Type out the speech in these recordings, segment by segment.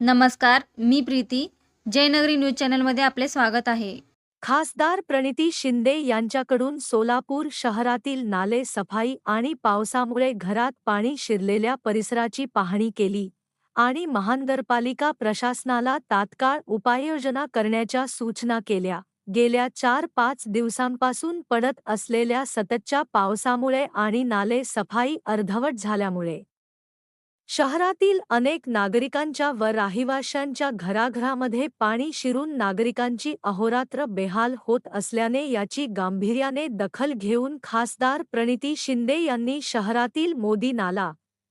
नमस्कार मी प्रीती. जयनगरी न्यूज चॅनलमध्ये आपले स्वागत आहे. खासदार प्रणिती शिंदे यांच्याकडून सोलापूर शहरातील नाले सफाई आणि पावसामुळे घरात पाणी शिरलेल्या परिसराची पाहणी केली आणि महानगरपालिका प्रशासनाला तात्काळ उपाययोजना करण्याच्या सूचना केल्या. गेल्या चार पाच दिवसांपासून पडत असलेल्या सततच्या पावसामुळे आणि नाले सफाई अर्धवट झाल्यामुळे शहरातील अनेक नागरिकांच्या व राहिवाशांच्या घराघरामध्ये पाणी शिरून नागरिकांची अहोरात्र बेहाल होत असल्याने याची गांभीर्याने दखल घेऊन खासदार प्रणिती शिंदे यांनी शहरातील मोदी नाला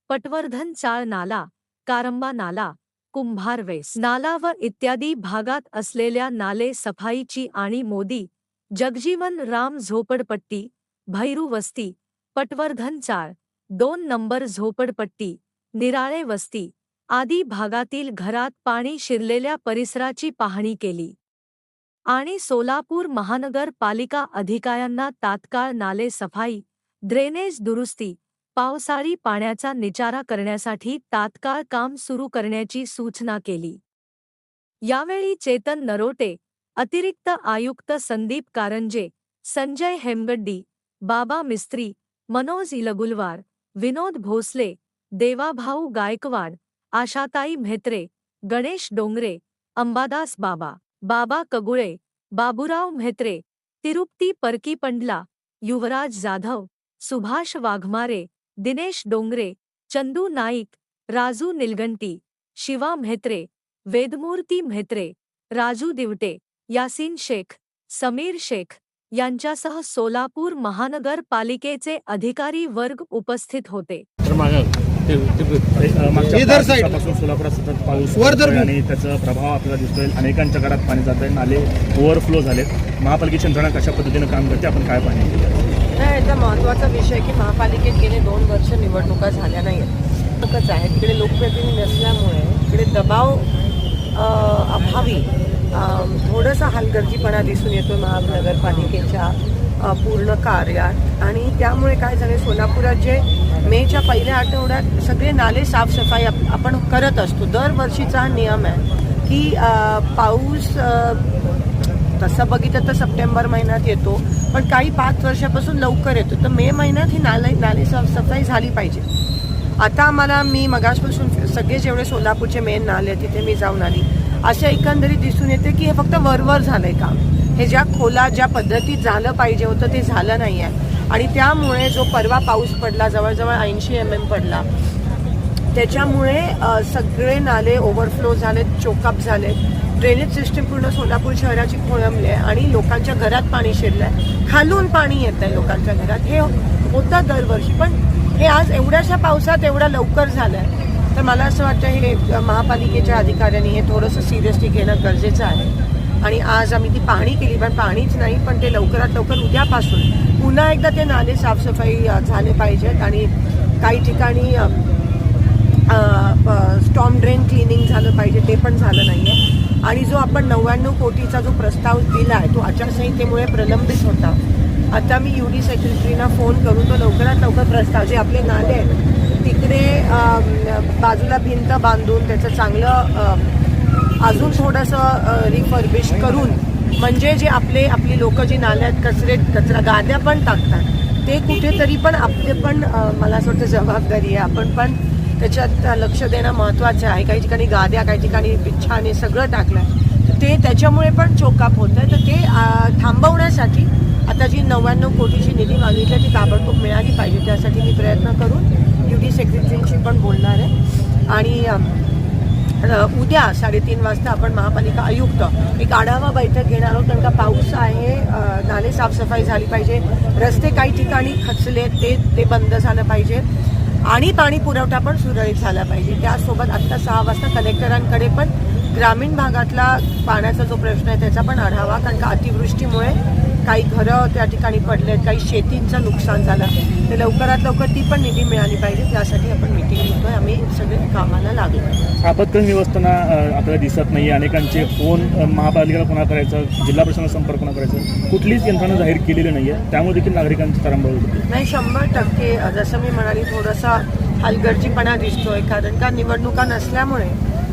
पटवर्धन चाळ नाला कारंबा नाला कुंभारवेस नाला व इत्यादी भागात असलेल्या नाले सफाईची आणि मोदी जगजीवन राम झोपडपट्टी भैरू वस्ती पटवर्धन चाळ दोन नंबर झोपडपट्टी निराळे वस्ती आदी भागातील घरात पाणी शिरलेल्या परिसराची पाहणी केली. आणि सोलापूर महानगरपालिका अधिकाऱ्यांना तात्काळ नाले सफाई ड्रेनेज दुरुस्ती पावसाळी पाण्याचा निचारा करण्यासाठी तात्काळ काम सुरू करण्याची सूचना केली. यावेळी चेतन नरोटे अतिरिक्त आयुक्त संदीप कारंजे संजय हेमगड्डी बाबा मिस्त्री मनोज इलगुलवार विनोद भोसले देवाभाऊ गायकवाड आशाताई म्हेत्रे गणेश डोंगरे अंबादास बाबा बाबा कगुळे बाबुराव म्हेत्रे तिरुप्ती परकी पंडला युवराज जाधव सुभाष वाघमारे दिनेश डोंगरे चंदू नाईक राजू निलगंटी शिवा म्हेत्रे वेदमूर्ती म्हेत्रे राजू दिवटे यासीन शेख समीर शेख यांच्यासह सोलापूर महानगरपालिकेचे अधिकारी वर्ग उपस्थित होते. तर मागच्या. दिवसापासून सोलापुरात सतत पाऊस. आणि त्याचा प्रभाव आपल्याला दिसतोय. अनेकांच्या घरात पाणी जात आहे. नाले ओव्हरफ्लो झालेत. महापालिकेची यंत्रणा कशा पद्धतीनं काम करते? आपण काय पाहणी नाही याचा महत्त्वाचा विषय की महापालिकेत गेले दोन वर्ष निवडणुका झाल्या नाही आहेत. एकच आहे तिकडे लोकप्रतिनिधी नसल्यामुळे तिकडे दबाव अभावी थोडासा हलगर्जीपणा दिसून येतो महानगरपालिकेच्या पूर्ण कार्यात. आणि त्यामुळे काय झाले सोलापुरात जे मेच्या पहिल्या आठवड्यात सगळे नाले साफसफाई आपण करत असतो. दरवर्षीचा हा नियम आहे की पाऊस तसं बघितलं तर सप्टेंबर महिन्यात येतो पण काही पाच वर्षापासून लवकर येतो. तर मे महिन्यात ही नाले नाले साफसफाई झाली पाहिजे. आता आम्हाला मी मगासपासून सगळे जेवढे सोलापूरचे मेन नाले आहेत तिथे मी जाऊन आली. अशा एकंदरीत दिसून येते की हे फक्त वरवर झालं आहे काम. हे ज्या खोला ज्या पद्धतीत झालं पाहिजे होतं ते झालं नाही आहे आणि त्यामुळे जो परवा पाऊस पडला जवळजवळ ऐंशी एम एम पडला त्याच्यामुळे सगळे नाले ओव्हरफ्लो झालेत चोकअप झालेत. ड्रेनेज सिस्टीम पूर्ण सोलापूर शहराची खोळंबली आहे आणि लोकांच्या घरात पाणी शिरलं आहे खालून पाणी येत आहे लोकांच्या घरात. हे होतं दरवर्षी पण हे आज एवढ्याशा पावसात एवढ्या लवकर झालं आहे तर मला असं वाटतं हे महापालिकेच्या अधिकाऱ्यांनी हे थोडंसं सिरियसली घेणं गरजेचं आहे. आणि आज आम्ही ती पाहणी केली पण पाणीच नाही पण ते लवकरात लवकर उद्यापासून पुन्हा एकदा ते नाले साफसफाई झाले पाहिजेत आणि काही ठिकाणी स्टॉम ड्रेन क्लिनिंग झालं पाहिजे ते पण झालं नाही आहे आणि जो आपण नव्याण्णव कोटीचा जो प्रस्ताव दिला आहे तो आचारसंहितेमुळे प्रलंबित होता. आता मी यू डी सेक्रेटरीना फोन करून तो लवकरात लवकर प्रस्ताव जे आपले नाले आहेत तिकडे बाजूला भिंत बांधून त्याचं चांगलं अजून थोडंसं रिफर्बिश करून म्हणजे जे आपले आपली लोक जी नाल्यात कचरे कचरा गाद्या पण टाकतात. ते कुठेतरी पण आपले पण मला असं वाटतं जबाबदारी आहे. आपण पण त्याच्यात लक्ष देणं महत्त्वाचं आहे. काही ठिकाणी गाद्या काही ठिकाणी पिच्छाने सगळं टाकलं आहे ते त्याच्यामुळे पण चोकाप होतं आहे तर ते थांबवण्यासाठी आता जी नव्याण्णव कोटीची निधी मागितली ती ताबडतोब मिळाली पाहिजे. त्यासाठी मी प्रयत्न करून यू सेक्रेटरींशी पण बोलणार आहे. आणि उद्या साडेतीन वाजता आपण महापालिका आयुक्त एक आढावा बैठक घेणार आहोत. कारण का पाऊस आहे नाले साफसफाई झाली पाहिजे. रस्ते काही ठिकाणी खचले ते ते बंद झालं पाहिजे. आणि पाणी पुरवठा पण सुरळीत झाला पाहिजे. त्यासोबत आत्ता सहा वाजता कलेक्टरांकडे पण ग्रामीण भागातला पाण्याचा जो प्रश्न आहे त्याचा पण आढावा कारण का अतिवृष्टीमुळे काही घरं त्या ठिकाणी पडलेत काही शेतींचं नुकसान झालं. तर लवकरात लवकर ती पण निधी मिळाली पाहिजे त्यासाठी आपण मिटिंग घेतोय. आम्ही सगळे कामाला लागलो. आपत्कालीन व्यवस्थापना अ, आपल्याला दिसत नाही अनेकांचे फोन महापालिकेला कोणा करायचं जिल्हा प्रशासनाला संपर्क कोणा करायचं कुठलीच यंत्रणा जाहीर केलेली नाही आहे त्यामुळे देखील नागरिकांची तारांबळ होती. नाही शंभर टक्के. जसं मी म्हणाली थोडासा हलगर्जीपणा दिसतोय कारण का निवडणुका नसल्यामुळे